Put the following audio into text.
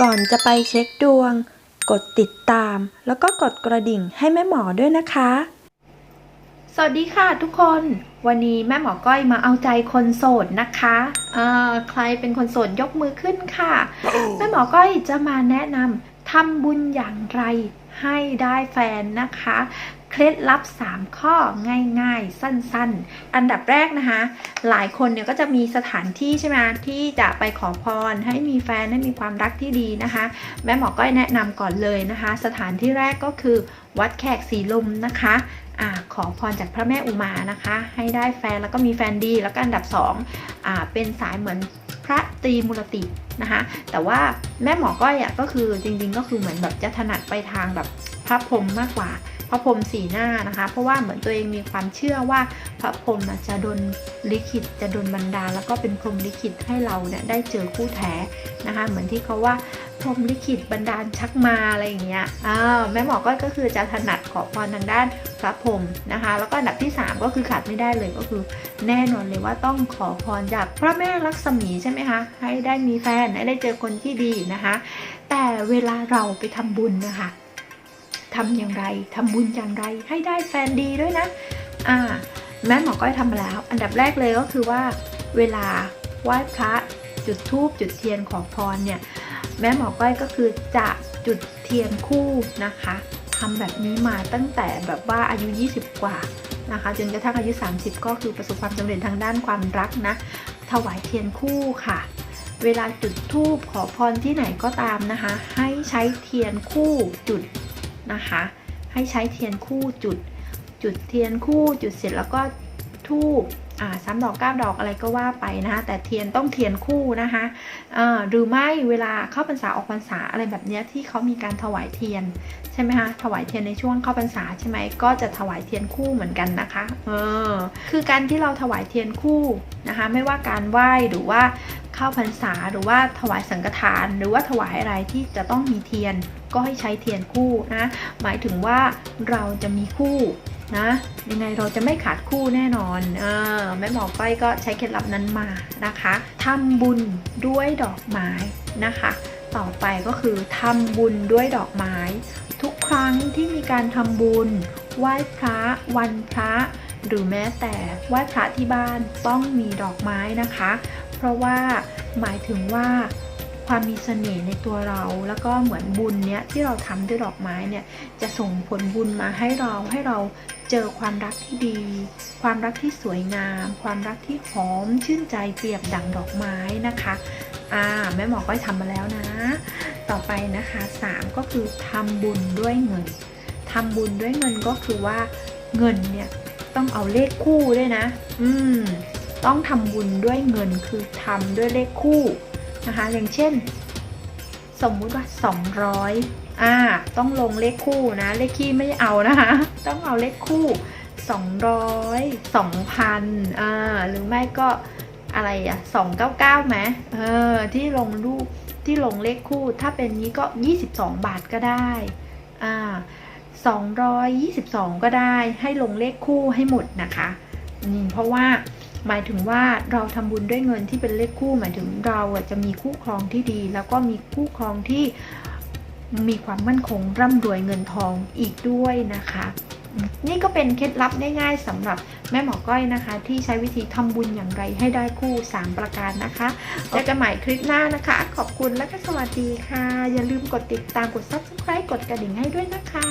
ก่อนจะไปเช็คดวง กดติดตาม แล้วก็กดกระดิ่งให้แม่หมอด้วยนะคะ สวัสดีค่ะทุกคน วันนี้แม่หมอก้อยมาเอาใจคนโสดนะคะเอ่อใครเป็นคนโสดยกมือขึ้นค่ะ แม่หมอก้อยจะมาแนะนำทำบุญอย่างไรให้ได้แฟนนะคะ เคล็ดลับ 3 ข้อง่ายๆ สั้นๆ อันดับแรกนะคะ หลายคนเนี่ยก็จะมีสถานที่ใช่ไหมที่จะไปขอพร ให้มีแฟนให้มีความรักที่ดีนะคะ แม่หมอก้อยแนะนำก่อนเลยนะคะ สถานที่แรกก็คือวัดแขกสีลมนะคะอขอพรจากพระแม่อุมานะคะ ให้ได้แฟนแล้วก็มีแฟนดี แล้วก็อันดับ2อ่าเป็นสายเหมือนพระตรีมุรตินะคะ แต่ว่าแม่หมอก้อยอะก็คือจริงๆ ก็คือเหมือนแบบจะถนัดไปทางแบบ พระพรหมมากกว่า พระพรหมสีหน้านะคะ เพราะว่าเหมือนตัวเองมีความเชื่อว่าพระพรหมน่ะจะดนลิขิตจะดนบันดาลแล้วก็เป็นพรหมลิขิตให้เราเนี่ยได้เจอคู่แท้นะคะ เหมือนที่เขาว่าพรหมลิขิตบันดาลชักมาอะไรอย่างเงี้ยอ่าแม่หมอก,ก็คือจะถนัดขอพรทางด้านพระพรหมนะคะ แล้วก็อันดับที่ 3 ก็คือขาดไม่ได้เลยก็คือ แน่นอนเลยว่าต้องขอพรจากพระแม่ลักษมีใช่ไหมคะให้ได้มีแฟนให้ได้เจอคนที่ดีนะคะ แต่เวลาเราไปทำบุญนะคะ ทำอย่างไรทำบุญอย่างไรให้ได้แฟนดีด้วยนะอ่าแม่หมอก้อยทำมาแล้ว อันดับแรกเลยก็คือว่าเวลาไหว้พระจุดธูปจุดเทียนขอพรเนี่ยแม่หมอก้อยก็คือจะจุดเทียนคู่นะคะทำแบบนี้มาตั้งแต่แบบว่าอายุ 20 กว่านะคะจนกระทั่งอายุ 30 ก็คือประสบความสำเร็จทางด้านความรักนะถวายเทียนคู่ค่ะ เวลาจุดธูปขอพรที่ไหนก็ตามนะคะ ให้ใช้เทียนคู่จุด นะคะ ให้ใช้เทียนคู่จุด จุดเทียนคู่จุดเสร็จแล้วก็ทูบอ่าสามดอกเก้าดอกอะไรก็ว่าไปนะคะแต่เทียนต้องเทียนคู่นะคะอ่าหรือไม่เวลาเข้าพรรษาออกพรรษาอะไรแบบเนี้ยที่เขามีการถวายเทียนใช่ไหมคะถวายเทียนในช่วงเข้าพรรษาใช่ไหมก็จะถวายเทียนคู่เหมือนกันนะคะเออคือการที่เราถวายเทียนคู่นะคะ ไม่ว่าการไหว้หรือว่า เข้าพรรษาหรือว่าถวายสังฆทาน หรือว่าถวายอะไรที่จะต้องมีเทียนก็ให้ใช้เทียนคู่นะ หมายถึงว่าเราจะมีคู่นะยังไงเราจะไม่ขาดคู่แน่นอนเออแม่หมอก้อยก็ใช้เคล็ดลับนั้นมานะคะทำบุญด้วยดอกไม้นะคะ ต่อไปก็คือทำบุญด้วยดอกไม้ ทุกครั้งที่มีการทำบุญ ไหว้พระ วันพระ หรือแม้แต่ไหว้พระที่บ้านต้องมีดอกไม้นะคะ ราะว่าหมายถึงว่าความมีเสน่ห์ในตัวเรา แล้วก็เหมือนบุญเนี้ยที่เราทำด้วยดอกไม้เนี่ยจะส่งผลบุญมาให้เราให้เราเจอความรักที่ดี ความรักที่สวยงาม ความรักที่หอมชื่นใจเปรียบดั่งดอกไม้นะคะอ่าแม่หมอก็ทำมาแล้วนะ ต่อไปนะคะ 3 ก็คือทำบุญด้วยเงินทำบุญด้วยเงินก็คือว่าเงินเนี่ยต้องเอาเลขคู่ด้วยนะ อืม ต้องทำบุญด้วยเงินคือทำด้วยเลขคู่นะคะอย่างเช่น สมมุติว่า 200อ่าต้องลงเลขคู่นะ เลขคี่ไม่เอานะคะ ต้องเอาเลขคู่ 200 2,000อ่าหรือไม่ก็อะไรอะ299ไหมเออที่ลงรูปที่ลงเลขคู่ ถ้าเป็นนี้ก็ 22 บาทก็ได้อ่า222 ก็ได้ให้ลงเลขคู่ให้หมดนะคะอืมเพราะว่า หมายถึงว่าเราทำบุญด้วยเงินที่เป็นเลขคู่ หมายถึงเราจะมีคู่ครองที่ดี แล้วก็มีคู่ครองที่มีความมั่นคงร่ำรวยเงินทองอีกด้วยนะคะ นี่ก็เป็นเคล็ดลับง่ายๆสำหรับแม่หมอก้อยนะคะ ที่ใช้วิธีทำบุญอย่างไรให้ได้คู่ 3 ประการนะคะเจอกันใหม่คลิปหน้านะคะ ขอบคุณและก็สวัสดีค่ะ อย่าลืมกดติดตามกด subscribe กดกระดิ่งให้ด้วยนะคะ